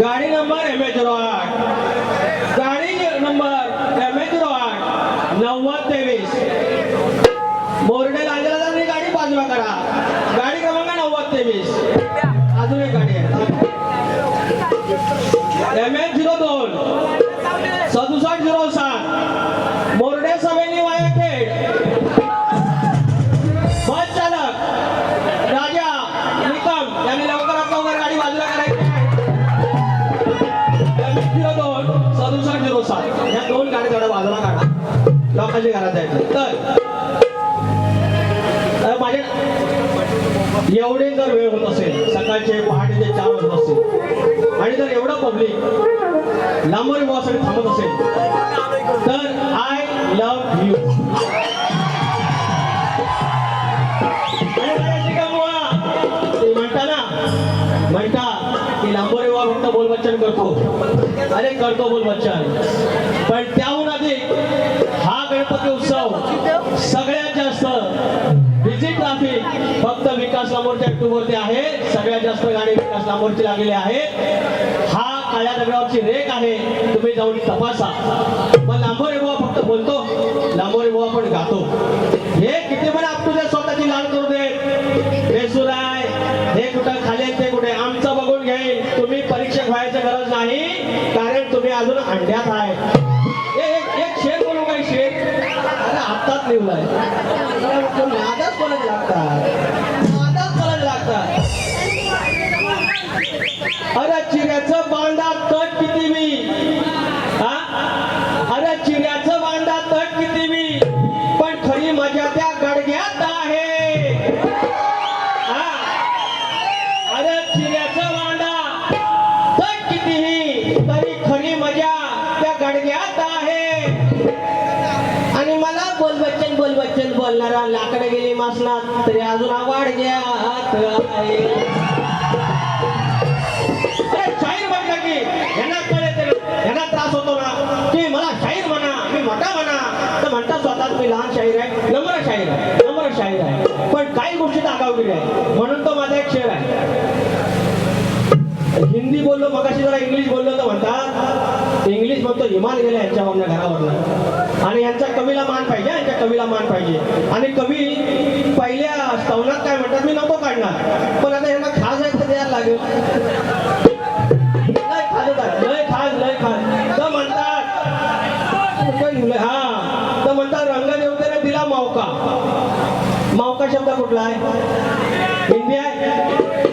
गाडी number M H zero आठ. गाडी नंबर एम एच झिरो आठ. नव्वद तेवीस. दोन बाजूला काढा लोकांची घरात जायचं. तर तर माझ्या एवढे जर वेळ होत असेल सकाळचे पहाटेचे चार वाजत असेल आणि जर एवढं पब्लिक लांबर बोवासाठी थांबत असेल तर आय लव्ह यू ते म्हणता की लांबोरे बाबा फक्त बोलबच्चन करतो. अरे करतो बोल बच्चन पण त्या गणपती उत्सव. सगळ्यात जास्त बिझी ट्राफिक फक्त विकास लांबोरच्या युट्यूबवरती आहे. सगळ्यात जास्त गाडी विकास लांबोरची लागलेली आहे. हा काळ्या दगडावरची रेख आहे. तुम्ही जाऊन तपासा. मग लांबोरे बुवा फक्त बोलतो. लांबोरे बुवा पण गातो. हे किती पण आप तुझ्या स्वतःची लाड करू दे. बेसुराय हे कुठं खाली ते कुठे आमचं बघून घेईल. तुम्ही परीक्षक व्हायची गरज नाही. कारण तुम्ही अजून अंड्यात आहे. अरे आत्ताच लिहिलाय नादाच लागतात. नादाच कोणाच लागतात. अरे चिऱ्याचं बांधा कट किती मी? मासनात तरी अजून आवाड घ्या आहे. अरे शाहीर म्हटलं की यांना कळेल यांना त्रास होतो ना. की मला शाहीर म्हणा मी मोठा म्हणा तर म्हणतात स्वतःच मी लहान शाहीर आहे नम्र शाहीर आहे नम्र शाहीर आहे. पण काही गोष्टीत आगावगिरी आहे म्हणून तो माझा एक शेर आहे. हिंदी बोललो मगाशी जरा इंग्लिश बोललो तर म्हणतात इंग्लिश म्हणतो हिमाल गेला यांच्या घरावरनं. आणि यांच्या कवीला मान पाहिजे यांच्या कवीला मान पाहिजे. आणि कवी पहिल्या स्तवनात काय म्हणतात मी नको काढणार. पण आता यांना खास आहे तर द्यायला लागेल. लय लय खास लय खास तर म्हणतात हा. तर म्हणतात रंगदेवतेने दिला मावका मावका शब्द कुठला आहे हिंदी आहे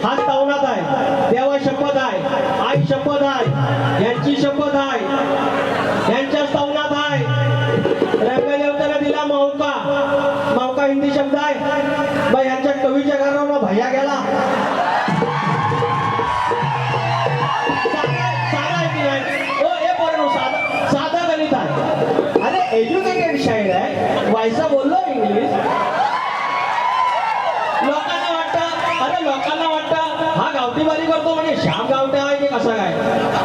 हा स्तवनात आहे देवा शपथ आहे आई शपथ आहे. यांची शपथ आहे. यांच्या स्थावनात आहे. रंगदेवताला दिला मौका. मौका हिंदी शब्द आहे. मग यांच्या कवीच्या घरावर भैया गेला. साधा गणित आहे. अरे एज्युकेटेड शाईड आहे. व्हायचा बोललो इंग्लिश. लोकांना वाटतं अरे लोकांना वाटतं हा गावठी बारी करतो म्हणजे श्याम गावठे. कसा काय?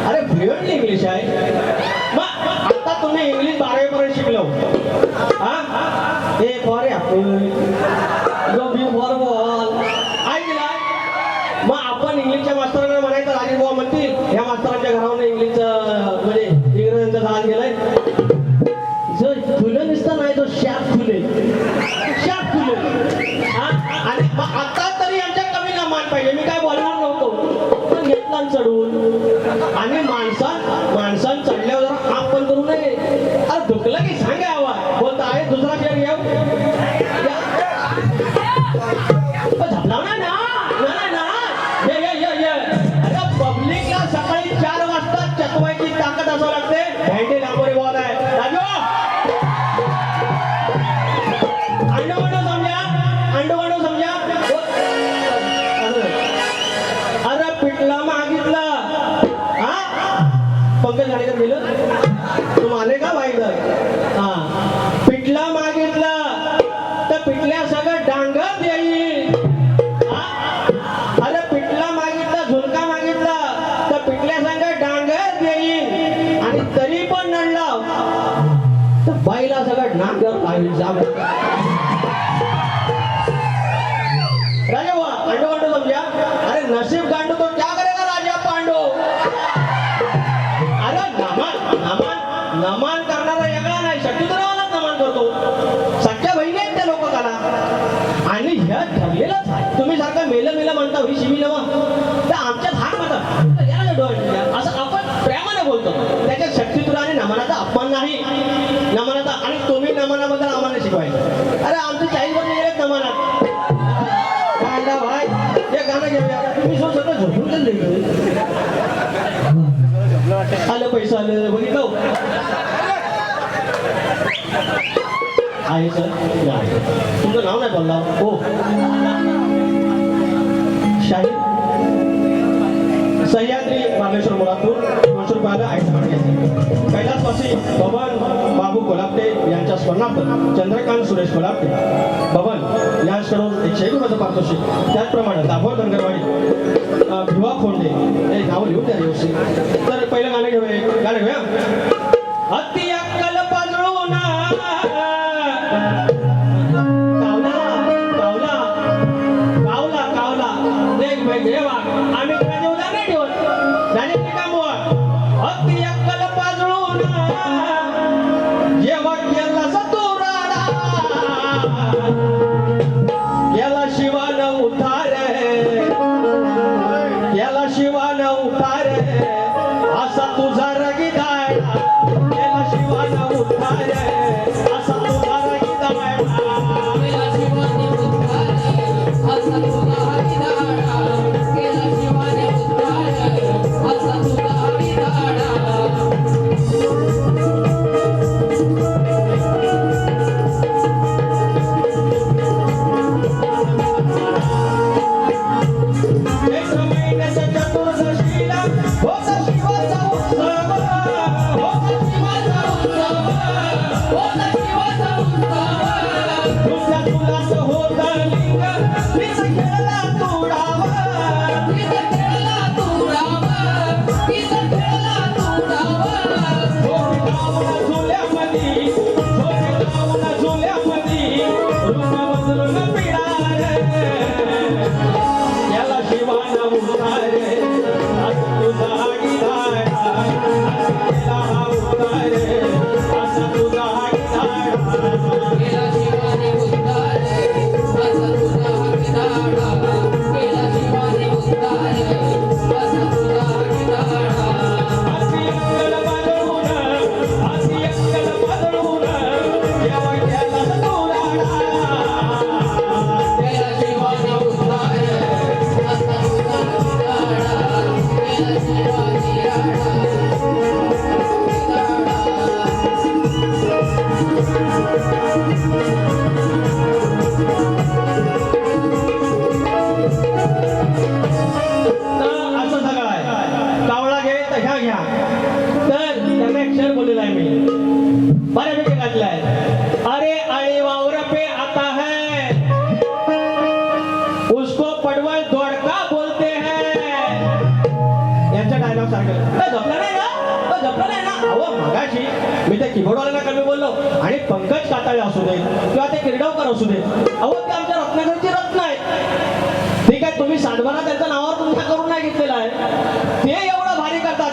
अरे फ्लुएंटली इंग्लिश आहे. पंकज गाडीकर आमचे चाळीस वर्ष गेले जमाना काय ना भाई हे गाणं घेऊया. मी सो सगळं झोपून गेले आलं पैसा आलं. बघितलं आहे सर. तुमचं नाव नाही बोलला. हो. शाहीर सह्याद्री. रामेश्वर मुरादपूर दोनशे रुपयाला आयटम घ्यायचे कैलासवासी भवन बाबू कोलापटे यांच्या स्मरणार्थ चंद्रकांत सुरेश कोलापटे. भवन यांच्याकडून एकशे एक रुपयाचं पारितोषिक. त्याचप्रमाणे दाभोळ धनगरवाडी भिवा फोंडे हे नाव लिहून द्या दिवशी तर पहिलं गाणं घेऊया गाणं घेऊया. अति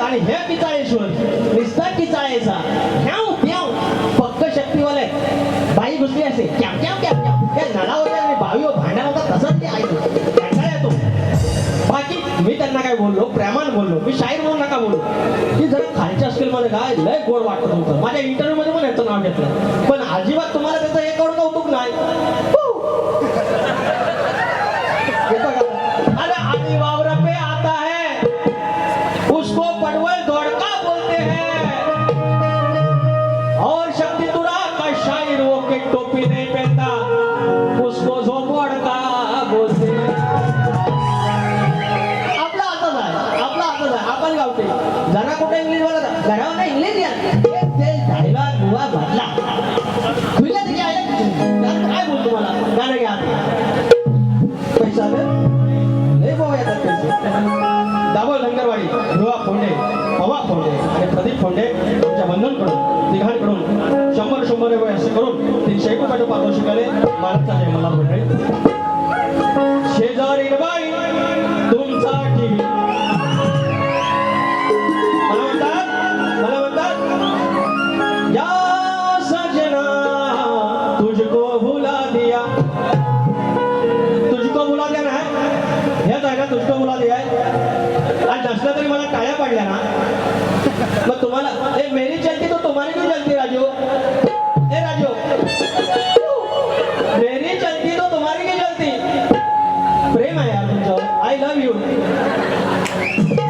आणि हे किचाळेश्वर निस्ता किचाळेचा ह्याव त्याव फक्त शक्तीवाले. बाई घुसली असते क्या क्याव क्याव क्याव. त्या नळावर आणि बावीवर भांडण होता तसंच ते ऐकतो येतो. बाकी मी त्यांना काय बोललो? प्रेमान बोललो. मी शाहीर म्हणून नका बोलू. की जरा खालच्या स्किलमध्ये काय लय गोड वाटत होतं. माझ्या इंटरव्ह्यू मध्ये पण याचं नाव घेतलं. पण अजिबात तुम्हाला त्याचं एक कौड कौतुक नाही. आणि आमच्या बंधनकडून तिघांकडून शंभर शंभर रुपये असे करून तीनशे एक रुपयाचं पारितोषिक आले. महाराजचा जय मला शेजारी बाई तुमसाठी मला म्हणतात मला म्हणतात या सजना तुझको भुला दिया. तुझको बुला दिया है हेच आहे का तुझको बुला दिया असला तरी मला टाळ्या पडल्या ना. मग तुम्हाला ए मेरी चलती तो तुम्हारी नाही चलती राजू. ए राजू. मेरी चलती तो तुम्हारी नाही चलती प्रेम आहे यार तुमचं. I love you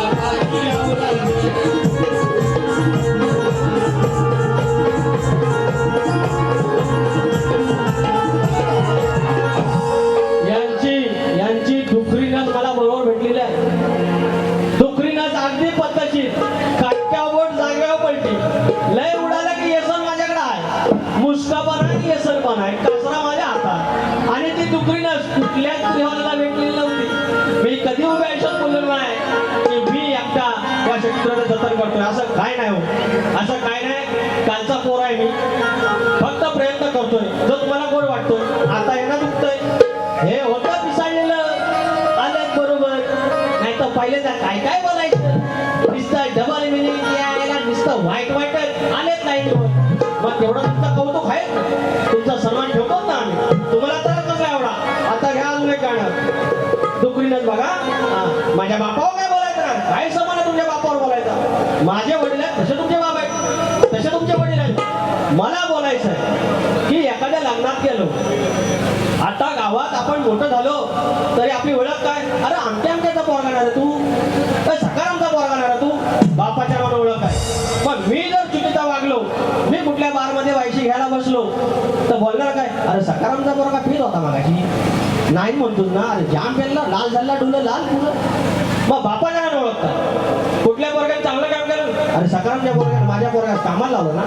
Hallelujah. करतोय असं काय नाही हो. असं काय नाही. कालचा पोर आहे मी. फक्त प्रयत्न करतोय. जो तुम्हाला गोड वाटतोय आता यांना दुखतोय. हे होतं पिसाळलेलं. आलं बरोबर. नाही तर पहिले तर काय काय बोलायचं? नुसतं डबल मिनिंग यायला नुसतं वाईट वाईट आलेच नाही मग तेवढं तुमचं कौतुक आहे? तुमचा सन्मान ठेवतो ना आम्ही. तुम्हाला तर कसं एवढा आता घ्या अजून एक गाणं. दुखरीनच बघा. माझ्या बापावर काय बोलायचं ना काय समान आहे तुमच्या बापावर बोलायचा. माझे वडील आहेत तसे तुमचे बाप आहेत. तसे तुमचे वडील आहेत. मला बोलायचं आहे की एखाद्या लग्नात गेलो. आता गावात आपण मोठं झालो तरी आपली ओळख काय? अरे आमच्या आमच्याचा पोरगाणार तू. अरे सकारामचा पोरगाणार तू. बापाच्या नावानं ओळख आहे. पण मी जर चुकीचा वागलो मी कुठल्या बारमध्ये वायशी घ्यायला बसलो तर बोलणार काय? अरे सकारामचा पोरगा फिर होता मागाशी. नाही म्हणतो ना? अरे जाम पेरला लाल झाला डुलं लाल फुलं मग बापाच्या नावानं ओळखतात कुठल्या पोरग्यात चांगलं काम केलं अरे सकारामच्या पोरग्यात माझ्या पोरग्यात कामाला लावलं ना.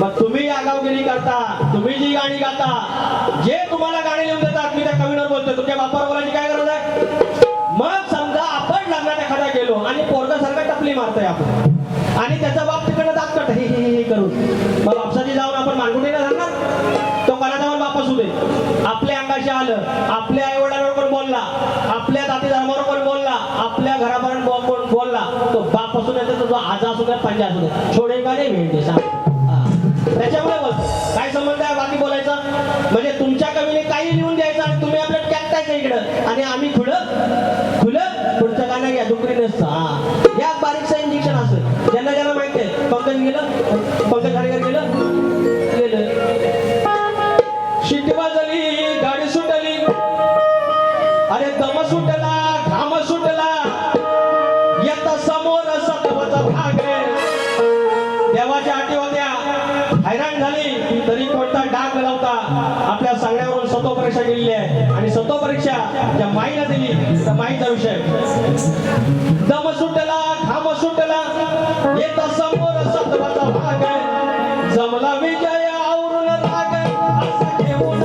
मग तुम्ही आगावगिरी करता तुम्ही जी गाणी गाता जे तुम्हाला गाणी लिहून देतात मी त्या कवीवर बोलतो तुमच्या बापावर बोलायची काय गरज आहे? मग समजा आपण लग्नात एखादा गेलो आणि पोरगा सारखा टपली मारतोय आपण आणि त्याचा बाप तिकडनं दात कट हे हे हे करून. मग बापसाची जाऊन आपण मानकुटीला जाणार तो कोणाचा पण बाप असू दे. आपल्या अंगाशी आलं आपल्या आई वडिलांबरोबर बोलला आपल्या जाती धर्माबरोबर बोलला आपल्या घरापर्यंत बो- कोण बोलला तो बाप असू दे तो आजा असू दे पंजा असू दे. छोडे का नाही भेट देसा त्याच्यामुळे बोलतो काय संबंध आहे? बाकी बोलायचा? म्हणजे तुमच्या कवीने काही लिहून द्यायचं आणि तुम्ही आपलं टाकतायचं इकडं. आणि आम्ही खुलं खुलं पुढचं गाणं घ्या. दुकरी नसतं. हा. यात बारीकचं इंजेक्शन असं. ज्यांना ज्यांना माहिती आहे. पंकज गेलं? पंकज खाडेकर गेलं? गेलं. शिट्टी वाजली गाडी सुटली. अरे दम सुटला. ज्या माईला दिली. त्या माईचा विषय. दम सुटला घाम सुटला. येत समोर सतराचा भाग आहे. जमला विजय आवरून राग असा घेऊन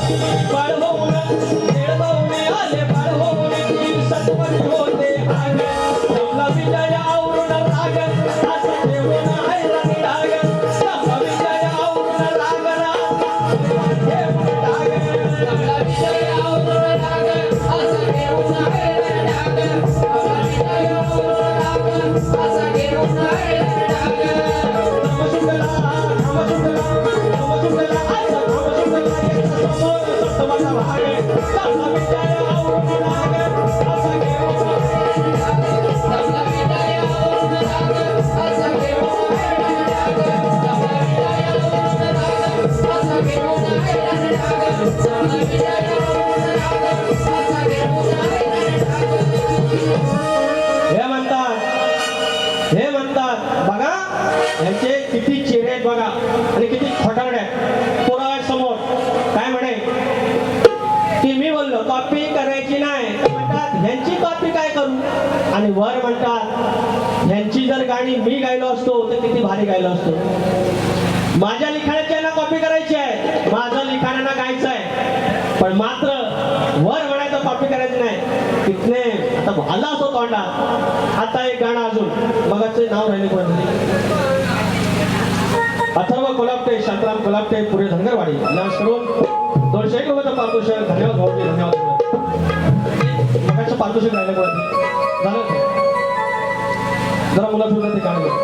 विजय बघा. आणि किती खोटारडे आहे पुरा आहे समोर. काय म्हणे? की मी बोललो कॉपी करायची नाही. म्हणतात ह्यांची कॉपी काय करू? आणि वर म्हणतात ह्यांची जर गाणी मी गायलो असतो तर किती भारी गायलो असतो. माझ्या लिखाणाची यांना कॉपी करायची आहे. माझं लिखाणांना गायचं आहे. पण मात्र वर म्हणायचं कॉपी करायचं नाही. तिथने आता भाला असो तोंडा आता एक गाणं अजून. मगाचे नाव राहिले कोणते अथर्व कोलापटे शांताराम कोलापटे पुरे धनगरवाडी. या करून दोनशे एक रुपयाचं पारितोषिक. धन्यवाद भाऊजी धन्यवाद. मगाचं पारितोषिक राहिलं कोण झालं? जरा मुला सुद्धा ते गाणं गाऊ.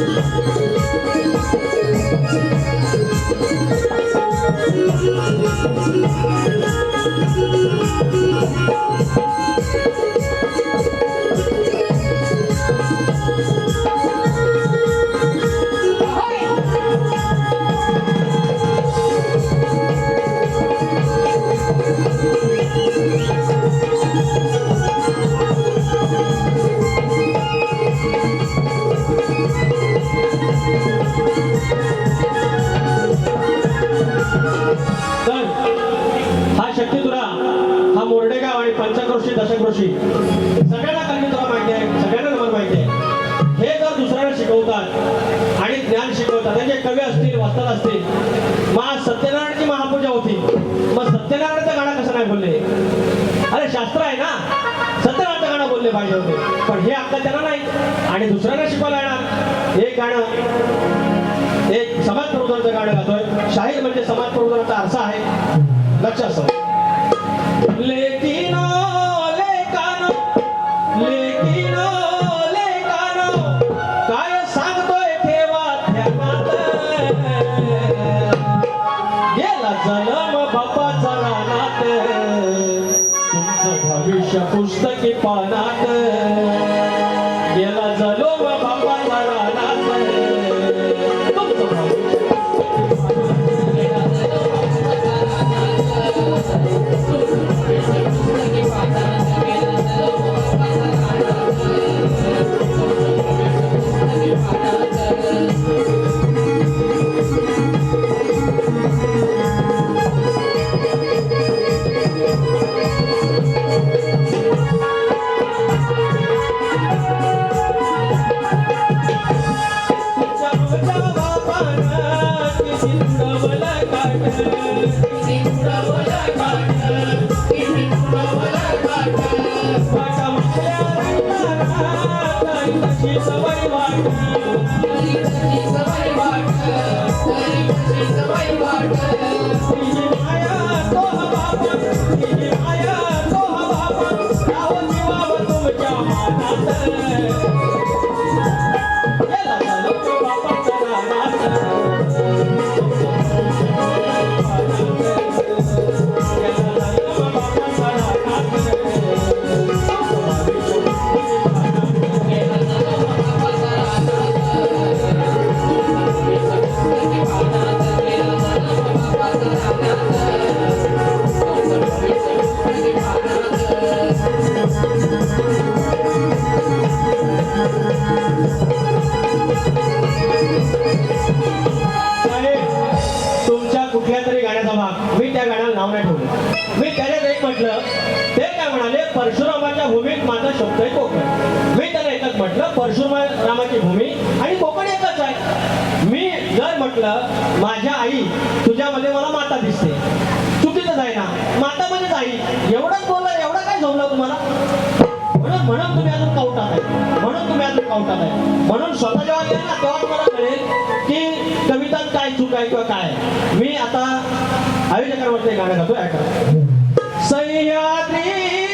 तर पंचक्रोशी सगळ्यांना कल्ली माहिती आहे. सगळ्यांना नमन माहिती आहे. हे जर दुसऱ्याला शिकवतात आणि ज्ञान शिकवतात त्यांचे कवी असतील वाचतात असतील मग सत्यनारायणची महापूजा होती. मग सत्यनारायणचा गाणं कसा नाही बोलले? अरे शास्त्र आहे ना. सत्यनारायणचं गाणं बोलले पाहिजे होते. पण हे आता त्यांना नाही. आणि दुसऱ्यांना शिकवायला येणार. हे गाणं एक समाज प्रबोधनाचं गाणं गातोय. शाहीर म्हणजे समाज प्रबोधनाचा आरसा आहे. लक्ष असं लेकिनो टाकलं माझ्या आई तुझ्यामध्ये मला माता दिसते. चुकीचं आहे ना? माता म्हणजेच आई एवढंच बोलला एवढं काय जमलं तुम्हाला? म्हणून म्हणून तुम्ही अजून कवटात आहे म्हणून तुम्ही अजून कवटात आहे म्हणून स्वतः जेव्हा गेले ना तेव्हा तुम्हाला कळेल की कवितात काय चूक आहे किंवा काय मी आता आयोजकांवरती गाणं गातो ऐका. सह्याद्री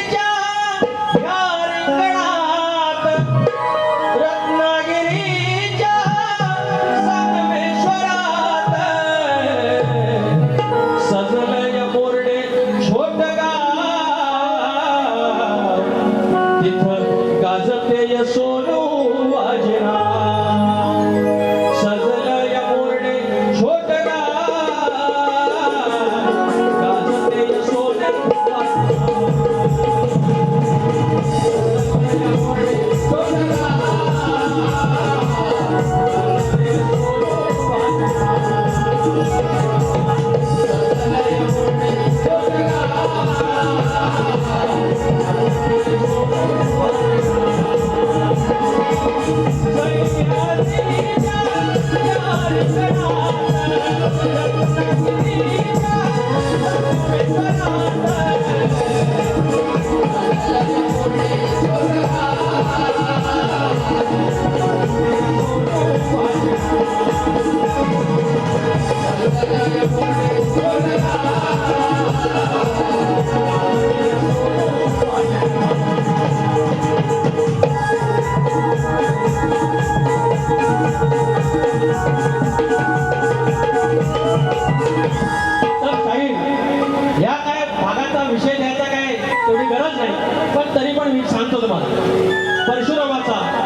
पण तरी पण मी सांगतो तुम्हाला परशुरामाचा